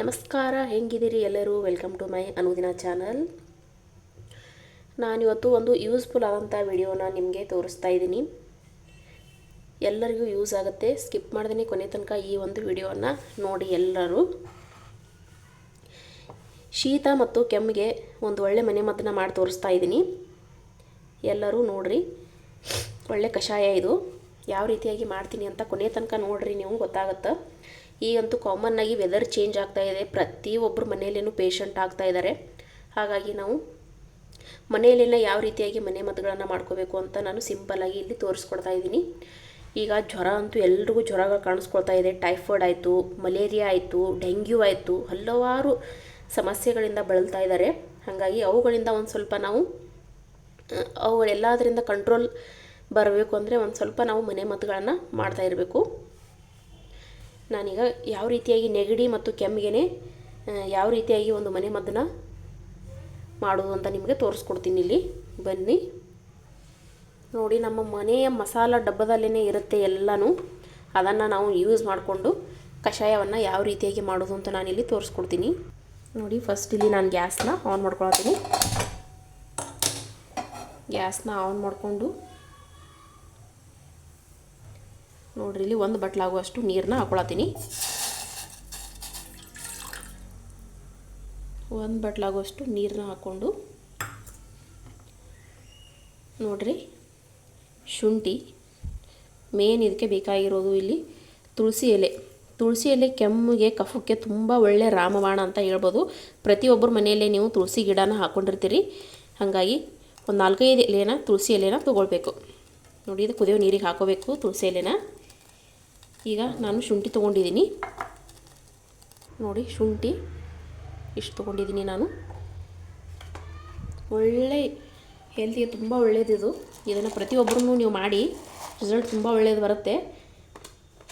ನಮಸ್ಕಾರ, ಹೆಂಗಿದ್ದೀರಿ ಎಲ್ಲರೂ? Welcome to my ಅನುದಿನ ಚಾನಲ್ ನಾನಿವತ್ತು ಒಂದು ಯೂಸ್ಫುಲ್ ಆದಂಥ ವಿಡಿಯೋನ ನಿಮಗೆ ತೋರಿಸ್ತಾ ಇದ್ದೀನಿ. ಎಲ್ಲರಿಗೂ ಯೂಸ್ ಆಗುತ್ತೆ. ಸ್ಕಿಪ್ ಮಾಡ್ದೇ ಕೊನೆ ತನಕ ಈ ಒಂದು ವಿಡಿಯೋನ ನೋಡಿ ಎಲ್ಲರೂ. ಶೀತ ಮತ್ತು ಕೆಮ್ಮಿಗೆ ಒಂದು ಒಳ್ಳೆ ಮನೆ ಮದ್ದನ್ನ ಮಾಡಿ ತೋರಿಸ್ತಾ ಇದ್ದೀನಿ. ಎಲ್ಲರೂ ನೋಡ್ರಿ. ಒಳ್ಳೆ ಕಷಾಯ ಇದು. ಯಾವ ರೀತಿಯಾಗಿ ಮಾಡ್ತೀನಿ ಅಂತ ಕೊನೆ ತನಕ ನೋಡ್ರಿ, ನೀವು ಗೊತ್ತಾಗುತ್ತೆ? ಈಗಂತೂ ಕಾಮನ್ ಆಗಿ ವೆದರ್ ಚೇಂಜ್ ಆಗ್ತಾ ಇದೆ. ಪ್ರತಿಯೊಬ್ಬರು ಮನೆಯಲ್ಲೇನು ಪೇಷಂಟ್ ಆಗ್ತಾ ಇದ್ದಾರೆ ಹಾಗಾಗಿ ನಾವು ಮನೆಯಲ್ಲೆಲ್ಲ ಯಾವ ರೀತಿಯಾಗಿ ಮನೆ ಮದ್ದುಗಳನ್ನು ಮಾಡ್ಕೋಬೇಕು ಅಂತ ನಾನು ಸಿಂಪಲ್ಲಾಗಿ ಇಲ್ಲಿ ತೋರಿಸ್ಕೊಡ್ತಾ ಇದ್ದೀನಿ. ಈಗ ಜ್ವರ ಅಂತೂ ಎಲ್ರಿಗೂ ಜ್ವರಗಳು ಕಾಣಿಸ್ಕೊಳ್ತಾ ಇದೆ. ಟೈಫಾಯ್ಡ್ ಆಯಿತು ಮಲೇರಿಯಾ ಆಯಿತು ಡೆಂಗ್ಯೂ ಆಯಿತು, ಹಲವಾರು ಸಮಸ್ಯೆಗಳಿಂದ ಬಳಲ್ತಾ ಇದ್ದಾರೆ ಹಾಗಾಗಿ ಅವುಗಳಿಂದ ಒಂದು ಸ್ವಲ್ಪ ನಾವು ಅವುಗಳೆಲ್ಲದರಿಂದ ಕಂಟ್ರೋಲ್ ಬರಬೇಕು ಅಂದರೆ ಒಂದು ಸ್ವಲ್ಪ ನಾವು ಮನೆ ಮದ್ದುಗಳನ್ನು ಮಾಡ್ತಾ ಇರಬೇಕು. ನಾನೀಗ ಯಾವ ರೀತಿಯಾಗಿ ನೆಗಡಿ ಮತ್ತು ಕೆಮ್ಮಿಗೆ ಯಾವ ರೀತಿಯಾಗಿ ಒಂದು ಮನೆ ಮದ್ದನ್ನ ಮಾಡೋದು ಅಂತ ನಿಮಗೆ ತೋರಿಸ್ಕೊಡ್ತೀನಿ ಇಲ್ಲಿ. ಬನ್ನಿ. ನೋಡಿ, ನಮ್ಮ ಮನೆಯ ಮಸಾಲ ಡಬ್ಬದಲ್ಲೇ ಇರುತ್ತೆ ಎಲ್ಲನೂ. ಅದನ್ನು ನಾವು ಯೂಸ್ ಮಾಡಿಕೊಂಡು ಕಷಾಯವನ್ನು ಯಾವ ರೀತಿಯಾಗಿ ಮಾಡೋದು ಅಂತ ನಾನಿಲ್ಲಿ ತೋರಿಸ್ಕೊಡ್ತೀನಿ. ನೋಡಿ ಫಸ್ಟ್ ಇಲ್ಲಿ ನಾನು ಗ್ಯಾಸ್ನ ಆನ್ ಮಾಡ್ಕೊಳ್ತೀನಿ ಗ್ಯಾಸ್ನ ಆನ್ ಮಾಡಿಕೊಂಡು ನೋಡ್ರಿ, ಇಲ್ಲಿ ಒಂದು ಬಟ್ಲಾಗುವಷ್ಟು ನೀರನ್ನ ಹಾಕೊಳತ್ತೀನಿ. ಒಂದು ಬಟ್ಲಾಗುವಷ್ಟು ನೀರನ್ನ ಹಾಕ್ಕೊಂಡು, ನೋಡ್ರಿ, ಶುಂಠಿ ಮೇನ್ ಇದಕ್ಕೆ ಬೇಕಾಗಿರೋದು ಇಲ್ಲಿ ತುಳಸಿ ಎಲೆ. ತುಳಸಿ ಎಲೆ ಕೆಮ್ಮಿಗೆ, ಕಫಕ್ಕೆ ತುಂಬ ಒಳ್ಳೆ ರಾಮಬಾಣ ಅಂತ ಹೇಳ್ಬೋದು. ಪ್ರತಿಯೊಬ್ಬರ ಮನೆಯಲ್ಲೇ ನೀವು ತುಳಸಿ ಗಿಡನ ಹಾಕ್ಕೊಂಡಿರ್ತೀರಿ ಹಾಗಾಗಿ ಒಂದು ನಾಲ್ಕೈದು ಎಲೆನ, ತುಳಸಿ ಎಲೆನ ತೊಗೊಳ್ಬೇಕು. ನೋಡಿ, ಇದು ಕುದಿಯೋ ನೀರಿಗೆ ಹಾಕೋಬೇಕು ತುಳಸಿ ಎಲೆನ. ಈಗ ನಾನು ಶುಂಠಿ ತೊಗೊಂಡಿದ್ದೀನಿ. ನೋಡಿ, ಶುಂಠಿ ಇಷ್ಟು ತೊಗೊಂಡಿದ್ದೀನಿ ನಾನು. ಒಳ್ಳೆ ಹೆಲ್ತಿಗೆ ತುಂಬ ಒಳ್ಳೆಯದಿದು ಇದನ್ನು ಪ್ರತಿಯೊಬ್ಬರೂ ನೀವು ಮಾಡಿ ರಿಸಲ್ಟ್ ತುಂಬ ಒಳ್ಳೇದು ಬರುತ್ತೆ.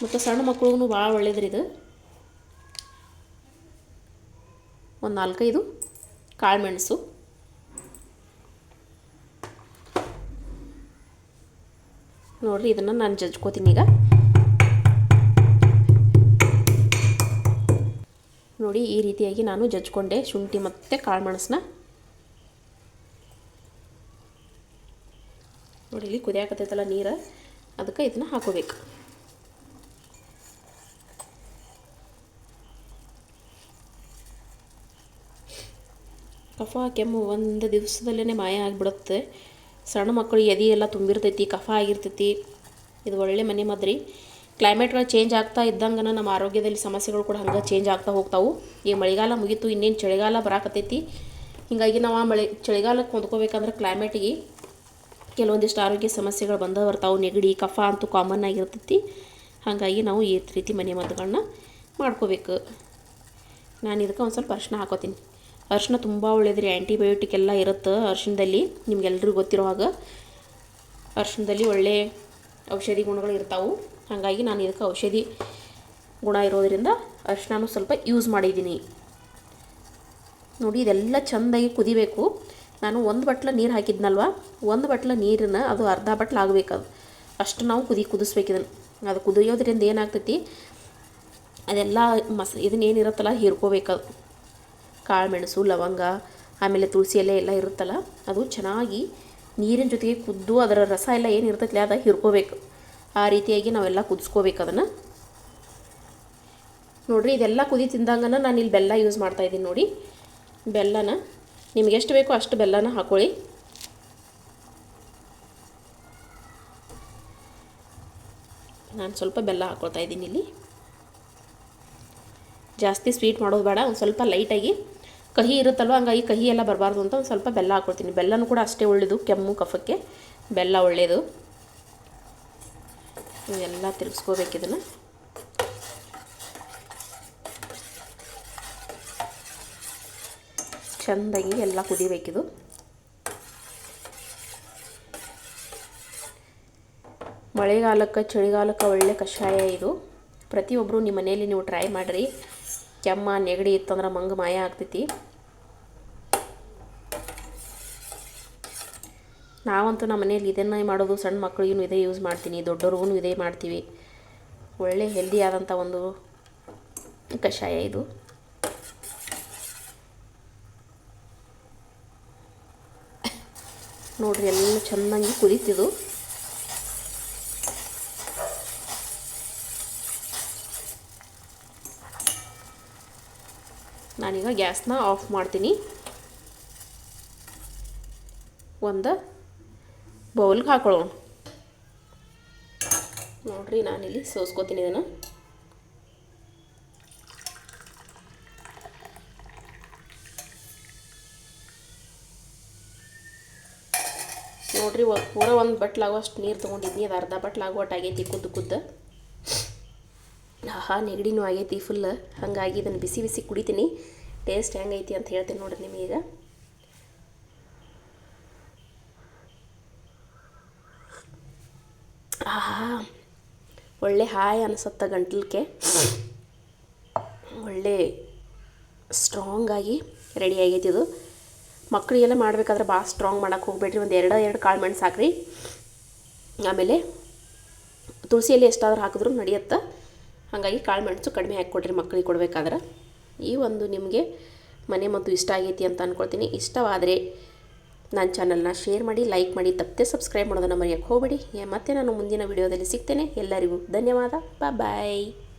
ಮತ್ತು ಸಣ್ಣ ಮಕ್ಕಳಿಗೂ ಭಾಳ ಒಳ್ಳೇದ್ರಿ ಇದು. ಒಂದು ನಾಲ್ಕೈದು ಕಾಳುಮೆಣಸು. ನೋಡಿರಿ, ಇದನ್ನು ನಾನು ಜಜ್ಕೋತೀನಿ ಈಗ. ನೋಡಿ ಈ ರೀತಿಯಾಗಿ ನಾನು ಜಜ್ಕೊಂಡೆ ಶುಂಠಿ ಮತ್ತು ಕಾಳುಮೆಣಸನ್ನ ನೋಡಿ ಇಲ್ಲಿ ಕುದಿಯಾಕತ್ತೈತಲ್ಲ ನೀರು, ಅದಕ್ಕೆ ಇದನ್ನು ಹಾಕೋಬೇಕು. ಕಫ, ಕೆಮ್ಮು ಒಂದು ದಿವಸದಲ್ಲೇ ಮಾಯ ಆಗಿಬಿಡುತ್ತೆ. ಸಣ್ಣ ಮಕ್ಕಳು ಎದೆ ಎಲ್ಲ ತುಂಬಿರ್ತೈತಿ, ಕಫ ಆಗಿರ್ತೈತಿ. ಇದು ಒಳ್ಳೆ ಮನೆ ಮದ್ರಿ. ಕ್ಲೈಮೇಟ್ಗಳು ಚೇಂಜ್ ಆಗ್ತಾ ಇದ್ದಂಗೆ ನಮ್ಮ ಆರೋಗ್ಯದಲ್ಲಿ ಸಮಸ್ಯೆಗಳು ಕೂಡ ಹಂಗೆ ಚೇಂಜ್ ಆಗ್ತಾ ಹೋಗ್ತಾವೆ. ಈಗ ಮಳೆಗಾಲ ಮುಗೀತು, ಇನ್ನೇನು ಚಳಿಗಾಲ ಬರಾಕತ್ತೈತಿ. ಹೀಗಾಗಿ ನಾವು ಆ ಮಳೆ ಚಳಿಗಾಲಕ್ಕೆ ಹೊಂದ್ಕೋಬೇಕಂದ್ರೆ ಕ್ಲೈಮೇಟಿಗೆ ಕೆಲವೊಂದಿಷ್ಟು ಆರೋಗ್ಯ ಸಮಸ್ಯೆಗಳು ಬಂದ ಬರ್ತಾವೆ. ನೆಗಡಿ, ಕಫ ಅಂತೂ ಕಾಮನ್ ಆಗಿರ್ತೈತಿ. ಹಾಗಾಗಿ ನಾವು ಈ ರೀತಿ ಮನೆ ಮದ್ದುಗಳನ್ನ ಮಾಡ್ಕೋಬೇಕು. ನಾನು ಇದಕ್ಕೆ ಒಂದು ಸ್ವಲ್ಪ ಅರ್ಶಿನ ಹಾಕೋತೀನಿ. ಅರ್ಶಿನ ತುಂಬ ಒಳ್ಳೇದ್ರಿ. ಆ್ಯಂಟಿಬಯೋಟಿಕ್ ಎಲ್ಲ ಇರುತ್ತೆ ಅರ್ಶಿನದಲ್ಲಿ. ನಿಮಗೆಲ್ಲರಿಗೂ ಗೊತ್ತಿರೋ ಹಾಗೆ ಅರ್ಶಿನದಲ್ಲಿ ಒಳ್ಳೆ ಔಷಧಿ ಗುಣಗಳು ಇರ್ತಾವೆ. ಹಾಗಾಗಿ ನಾನು ಇದಕ್ಕೆ ಔಷಧಿ ಗುಣ ಇರೋದರಿಂದ ಅರ್ಶಿನ ಸ್ವಲ್ಪ ಯೂಸ್ ಮಾಡಿದ್ದೀನಿ. ನೋಡಿ, ಇದೆಲ್ಲ ಚೆಂದಾಗಿ ಕುದಿಬೇಕು. ನಾನು ಒಂದು ಬಟ್ಲ ನೀರು ಹಾಕಿದ್ನಲ್ವ? ಒಂದು ಬಟ್ಲ ನೀರನ್ನ ಅದು ಅರ್ಧ ಬಟ್ಲ ಆಗಬೇಕು ಅದು ಅಷ್ಟು ನಾವು ಕುದಿ ಕುದಿಸ್ಬೇಕು ಇದನ್ನು. ಅದು ಕುದಿಯೋದ್ರಿಂದ ಏನಾಗ್ತೈತಿ? ಅದೆಲ್ಲ ಮಸ ಇದನ್ನೇನಿರುತ್ತಲ್ಲ ಹೀರ್ಕೋಬೇಕದು. ಕಾಳುಮೆಣಸು, ಲವಂಗ, ಆಮೇಲೆ ತುಳಸಿ ಎಲೆ ಎಲ್ಲ ಇರುತ್ತಲ್ಲ, ಅದು ಚೆನ್ನಾಗಿ ನೀರಿನ ಜೊತೆಗೆ ಕುದ್ದು ಅದರ ರಸ ಎಲ್ಲ ಏನಿರ್ತೈತಿ ಅದು ಹಿರ್ಕೋಬೇಕು. ಆ ರೀತಿಯಾಗಿ ನಾವೆಲ್ಲ ಕುದಿಸ್ಕೋಬೇಕು ಅದನ್ನು. ನೋಡಿರಿ, ಇದೆಲ್ಲ ಕುದಿ ತಿಂದಂಗನ ನಾನು ಇಲ್ಲಿ ಬೆಲ್ಲ ಯೂಸ್ ಮಾಡ್ತಾ ಇದ್ದೀನಿ ನೋಡಿ. ಬೆಲ್ಲನ, ನಿಮ್ಗೆ ಎಷ್ಟು ಬೇಕೋ ಅಷ್ಟು ಬೆಲ್ಲನ ಹಾಕೊಳ್ಳಿ. ನಾನು ಸ್ವಲ್ಪ ಬೆಲ್ಲ ಹಾಕೊಳ್ತಾ ಇದ್ದೀನಿ ಇಲ್ಲಿ. ಜಾಸ್ತಿ ಸ್ವೀಟ್ ಮಾಡೋದು ಬೇಡ, ಒಂದು ಸ್ವಲ್ಪ ಲೈಟಾಗಿ ಕಹಿ ಇರುತ್ತಲ್ವ, ಹಂಗಾಗಿ ಕಹಿ ಎಲ್ಲ ಬರಬಾರ್ದು ಅಂತ ಒಂದು ಸ್ವಲ್ಪ ಬೆಲ್ಲ ಹಾಕ್ಕೊಳ್ತೀನಿ ಬೆಲ್ಲನೂ ಕೂಡ ಅಷ್ಟೇ ಒಳ್ಳೆಯದು ಕೆಮ್ಮು, ಕಫಕ್ಕೆ. ಬೆಲ್ಲ ಒಳ್ಳೆಯದು ಎಲ್ಲ ತಿರುಗಿಸ್ಕೋಬೇಕು ಇದನ್ನು. ಚೆಂದಾಗಿ ಎಲ್ಲ ಕುದಿಬೇಕಿದು. ಮಳೆಗಾಲಕ್ಕೆ ಚಳಿಗಾಲಕ್ಕೆ ಒಳ್ಳೆ ಕಷಾಯ ಇದು. ಪ್ರತಿಯೊಬ್ಬರು ನಿಮ್ಮ ಮನೆಯಲ್ಲಿ ನೀವು ಟ್ರೈ ಮಾಡಿರಿ. ಕೆಮ್ಮ ನೆಗಡಿ ಇತ್ತಂದ್ರೆ ಮಂಗ ಮಾಯ ಆಗ್ತೈತಿ. ನಾವಂತೂ ನಮ್ಮ ಮನೇಲಿ ಇದನ್ನೇ ಮಾಡೋದು, ಸಣ್ಣ ಮಕ್ಕಳಿಗೂ ಇದೇ ಯೂಸ್ ಮಾಡ್ತೀನಿ ದೊಡ್ಡವ್ರಿಗೂ ಇದೇ ಮಾಡ್ತೀವಿ. ಒಳ್ಳೆ ಹೆಲ್ದಿ ಆದಂಥ ಒಂದು ಕಷಾಯ ಇದು. ನೋಡ್ರಿ, ಎಲ್ಲ ಚೆನ್ನಾಗಿ ಕುದಿತಿದು. ನಾನೀಗ ಗ್ಯಾಸ್ನ ಆಫ್ ಮಾಡ್ತೀನಿ. ಒಂದು ಬೌಲ್ಗೆ ಹಾಕೊಳ್ಳೋಣ. ನೋಡ್ರಿ, ನಾನಿಲ್ಲಿ ಸೋಸ್ಕೋತೀನಿ ಇದನ್ನು. ನೋಡ್ರಿ ಪೂರ ಒಂದು ಬಟ್ಲಾಗುವಷ್ಟು ನೀರು ತೊಗೊಂಡಿದ್ನಿ. ಅದು ಅರ್ಧ ಬಟ್ಲಾಗುವಟ್ಟು ಆಗೈತಿ ಕುದ್ದು ಕುದ್ದು. ಆಹಾ, ನೆಗಡಿನೂ ಆಗೈತಿ ಫುಲ್ ಹಾಗಾಗಿ ಇದನ್ನು ಬಿಸಿ ಬಿಸಿ ಕುಡಿತೀನಿ. ಟೇಸ್ಟ್ ಹೆಂಗೈತಿ ಅಂತ ಹೇಳ್ತೀನಿ ನೋಡ್ರಿ ನಿಮಗೀಗ ಒಳ್ಳೆ ಹಾಯ್ ಅನಿಸುತ್ತೆ ಗಂಟ್ಲಕ್ಕೆ. ಒಳ್ಳೆ ಸ್ಟ್ರಾಂಗ್ ಆಗಿ ರೆಡಿ ಆಗೈತಿ ಇದು. ಮಕ್ಕಳಿಗೆಲ್ಲ ಮಾಡಬೇಕಾದ್ರೆ ಭಾಳ ಸ್ಟ್ರಾಂಗ್ ಮಾಡೋಕೆ ಹೋಗ್ಬೇಡ್ರಿ. ಒಂದು ಎರಡು ಎರಡು ಕಾಳು ಮೆಣಸು ಹಾಕ್ರಿ ಆಮೇಲೆ ತುಳಸಿಯಲ್ಲಿ ಎಷ್ಟಾದ್ರೂ ಹಾಕಿದ್ರೂ ನಡೆಯುತ್ತೆ. ಹಾಗಾಗಿ ಕಾಳು ಮೆಣಸು ಕಡಿಮೆ ಹಾಕಿಕೊಡ್ರಿ ಮಕ್ಕಳಿಗೆ ಕೊಡಬೇಕಾದ್ರೆ. ಈ ಒಂದು ನಿಮಗೆ ಮನೆ ಮತ್ತು ಇಷ್ಟ ಆಗೈತಿ ಅಂತ ಅಂದ್ಕೊಳ್ತೀನಿ ಇಷ್ಟವಾದರೆ ನನ್ನ ಚಾನಲ್ನ ಶೇರ್ ಮಾಡಿ, ಲೈಕ್ ಮಾಡಿ, ತಪ್ಪದೆ ಸಬ್ಸ್ಕ್ರೈಬ್ ಮಾಡೋದನ್ನು ಮರೆಯೋಕ್ಕೆ ಹೋಗಬೇಡಿ. ಮತ್ತೆ ನಾನು ಮುಂದಿನ ವಿಡಿಯೋದಲ್ಲಿ ಸಿಗ್ತೇನೆ. ಎಲ್ಲರಿಗೂ ಧನ್ಯವಾದ. ಬಾಯ್.